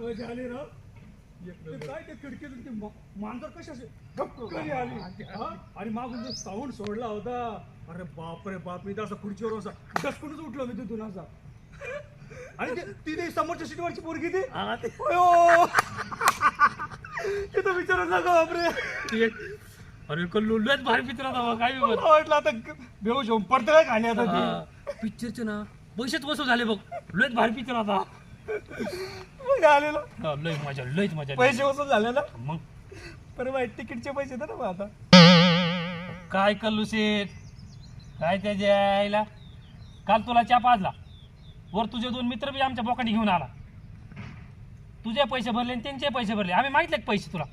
मजा आली राव. ते काय ते खिडकीतून ती मांजर कशी अशी गपकन आली. हा? आणि मागून जो साऊंड सोडला होता. अरे बाप रे बाप मी तर असं खुर्चीवर असा डसकूनच उठलो मी तिथून असा. आणि ते ती ते समोरच्या सीटवरची पोरगी ती? हा ते. अयो तिथं विचारत नका बापरे. अरे कल्लू लयच भारी पित्र होता काय. मला वाटलं आता बेहोश होऊन पडतं काय खाणे आता ती. हा, पिक्चरचे ना पैसेच वसूल झाले बघ. लयच भारी पिक्चर होता. आलेलं. हा, लय मजा लयच मजा. पैसे वसूल झाले ना? मग? बरं वाईट तिकीटचे पैसे दे ना मग आता. काय कल्लू शेठ? काय त्याच्या आईला काल तुला चहा पाजला. वर तुझे दोन मित्र बी आमच्या बोकांनी घेऊन आला. तुझे पैसे भरले आणि त्यांचे पैसे भरले. आम्ही मागितले का पैसे तुला.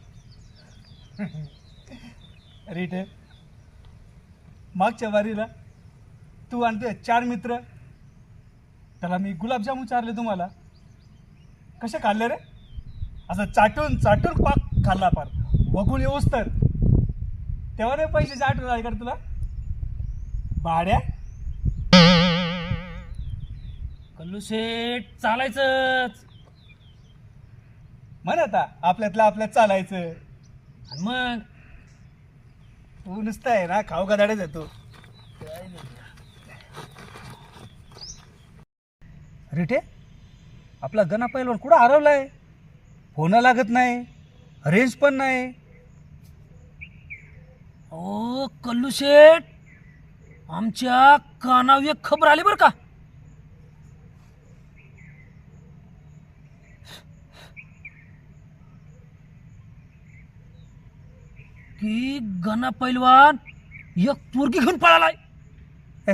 रीट आहे मागच्या वारीला तू आणि तुझे चार मित्र त्याला मी गुलाबजामुन चारले तुम्हाला. कसे खाल्ले रे? असं चाटून चाटून पाक खाल्ला पार. बघून येऊस तर. तेव्हा नाही पैशाची आठवण आली का रे तुला? भाड्या? कल्लू शेठ चालायचंच. म्हण आता आपल्यातलं आपल्यात चालायचं. आणि मग? तू नुसतं आहे ना खाऊ गदाडेच येतो रिटे? आपला गणा पैलवान कुठं हरवलाय? फोन लागत नाही रेंज पण नाही. ओ कल्लू शेठ आमच्या कानावर एक खबर आली बरं का? की गणा पैलवान एक पोरगी घेऊन पळालाय.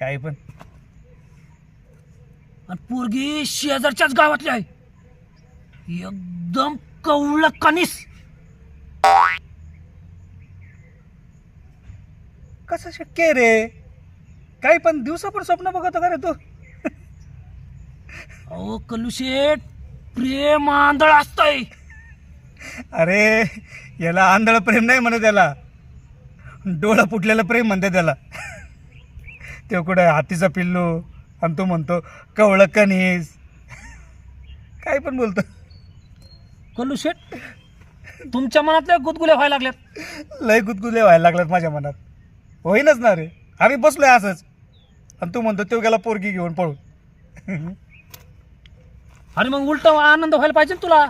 काही पण. आणि पोरगी शेजारच्याच गावातली आहे. एकदम कवळ कनिस कसं शक्य आहे रे? काही पण दिवसा पण स्वप्न बघतो का रे तू? अहो कल्लू शेठ प्रेम आंधळ असतंय. अरे याला आंधळ प्रेम नाही म्हणत त्याला डोळा फुटलेलं प्रेम म्हणते त्याला. ते कुठं हातीचा पिल्लू आणि तो म्हणतो कवळ कणीस. काही पण बोलतो. कल्लू शेठ तुमच्या मनातल्या गुदगुल्या व्हायला लागल्यात. लय गुदगुदे व्हायला लागलात माझ्या मनात. होईनच ना रे. आम्ही बसलोय असंच. आणि तू म्हणतो तो गेला पोरगी घेऊन पळून. आणि मग उलट आनंद व्हायला पाहिजे ना तुला?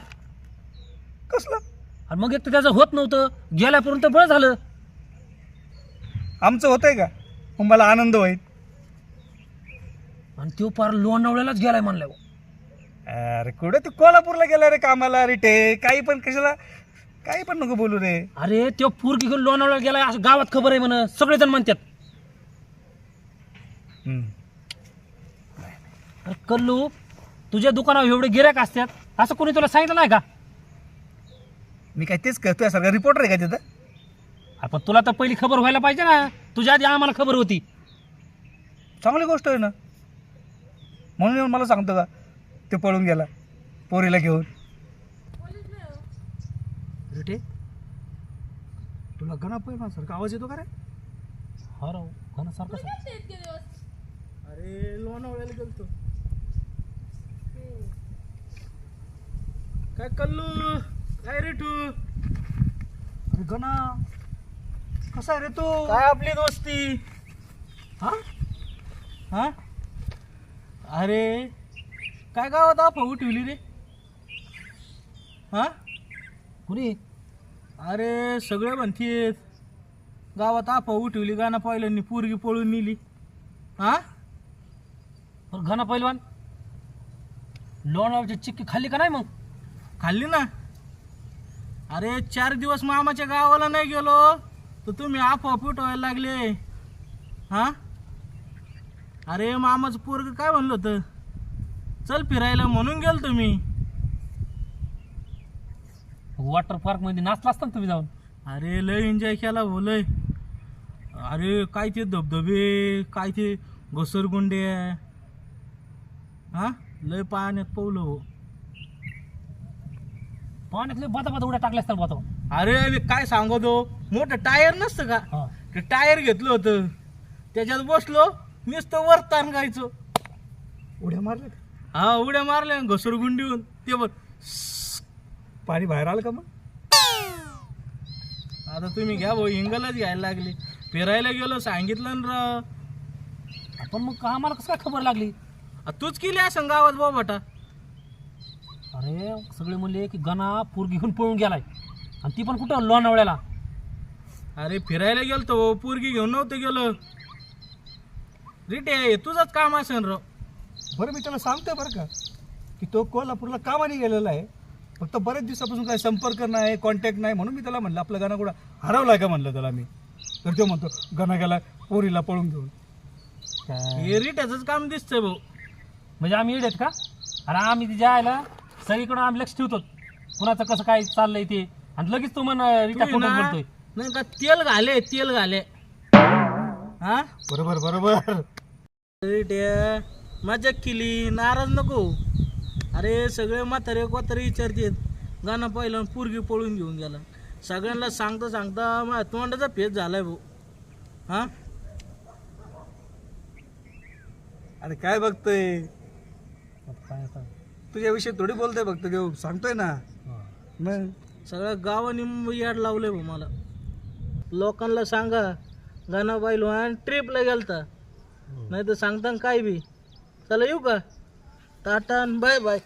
कसलं? आणि मग एक तर त्याचं होत नव्हतं. गेल्यापर्यंत बळ झालं. आमचं होतंय का? मग मला आनंद होईल. आणि तो पार लोणावळ्यालाच गेलाय म्हणल्यावर अरे कुठे तू कोल्हापूरला गेला रे कामाला? रिटे काही पण कशाला? काही पण नको बोलू रे. अरे तो पोरगी घेऊन लोणावळ्याला गेलाय असं गावात खबर आहे म्हण सगळेजण म्हणतात हम्म. अरे कल्लू तुझ्या दुकानावर एवढे गिऱ्हाईक असतात असं कोणी तुला सांगितलं नाही का? मी काय तेच करतोय सारखा रिपोर्टर आहे का तिथं? आपण तुला तर पहिली खबर व्हायला पाहिजे ना. तुझ्या आधी आम्हाला खबर होती. चांगली गोष्ट आहे ना. म्हणून येऊन मला सांगतो का? ते पळून गेला. पोरीला घेऊन. रिटे तुला गणा पण सारखा आवाज येतो का रे? हा राव घनासारखं अरे लोणावळ्याला गेलतो. काय कल्लू? काय रे तू? अरे गणा कसा आहे रे तू? काय आपली दोस्ती? हा? हा? अरे काय गावात आफा ठेवली रे. हा? कुणी? अरे सगळे म्हणतीत गावात आफा उठवली गाणं पाहिलं पोरगी पळून नेली. हा? पण घना पैलवान लोणावळ्याची चिक्की खाल्ली का नाही मग? खाल्ली ना. अरे चार दिवस मामाच्या गावाला नाही गेलो तर तुम्ही आफा फुटवायला लागले. हा? अरे मामाचं पोरग काय म्हणलं होतं? चल फिरायला म्हणून गेल तुम्ही वॉटर पार्कमध्ये नाचला असता ना तुम्ही जाऊन? अरे लय एन्जॉय केला बोलय अरे काय ते धबधबे काय ते घसरगुंडे. हा? लय पाण्यात पवलं हो. पाण्यातले बाता बाता उड्या टाकल्या असतात बाता अरे मी काय सांगतो मोठं टायर नसतं का? हा. ते टायर घेतलं होतं. त्याच्यात बसलो. नुसतं वर ताण गायचो. उड्या मारल्या हा उड्या मारल्या घसरगुंडीहून ते बघ. पाणी बाहेर आलं का मग? आता तुम्ही घ्या भाऊ हिंगलच घ्यायला लागले. फिरायला गेलो सांगितलं ना राव. आपण मग आम्हाला कसं काय खबर लागली? आ, तूच केली असं गावात बाबाटा अरे सगळे म्हणले की गणा पोरगी घेऊन पळून गेलाय. आणि ती पण कुठं? लोणावळ्याला. अरे फिरायला गेलतो भाऊ. पोरगी घेऊन नव्हतं गेलो. रिटे हे तुझंच काम असेल राव बरं मी त्याला सांगतोय बरं का की तो कोल्हापूरला कामाने गेलेला आहे. फक्त बरेच दिवसापासून काही संपर्क नाही कॉन्टॅक्ट नाही म्हणून मी त्याला म्हणलं आपला गाणं कुठं हरवलाय का म्हणलं त्याला मी. तर तो म्हणतो गाणं गेला पोरीला पळून घेऊन? हे रिट्याचंच काम दिसतंय भाऊ. म्हणजे आम्ही येडेत का? अरे आम्ही तिच्या आयला सगळीकडे आम्ही लक्ष ठेवतो कुणाचं कसं काय चाललंय ते? आणि लगेच तू म्हण रिटा तू ना- बोलतोय नाही का तेल घाले तेल घाले. हा? बरोबर बरोबर. रिट्या मजा केली नाराज नको. अरे सगळे म्हातारे कोतारे विचारतात. गाणं पाहिलं पोरगी पळून घेऊन गेला. सगळ्यांना सांगता सांगता माझ्या तोंडाचा फेस झालाय भाऊ. हा? अरे काय बघतोय? तुझ्याविषयी थोडी बोलतोय बघतो घेऊ सांगतोय ना. मग? सगळ्या गावाने याड लावलंय भाऊ मला. लोकांना सांगा गाणं पाहिलो आणि ट्रिपला गेलता. नाही तर सांगता काय बी. चला येऊ का? Tata bye bye.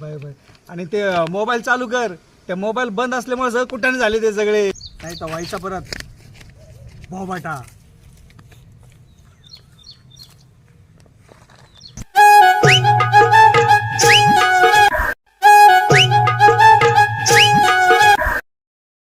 Bye bye. आणि ते मोबाईल चालू कर. त्या मोबाईल बंद असल्यामुळे सगळं कुठं झाले ते सगळे. नाही तर व्हायचा परत. भाऊ बाटा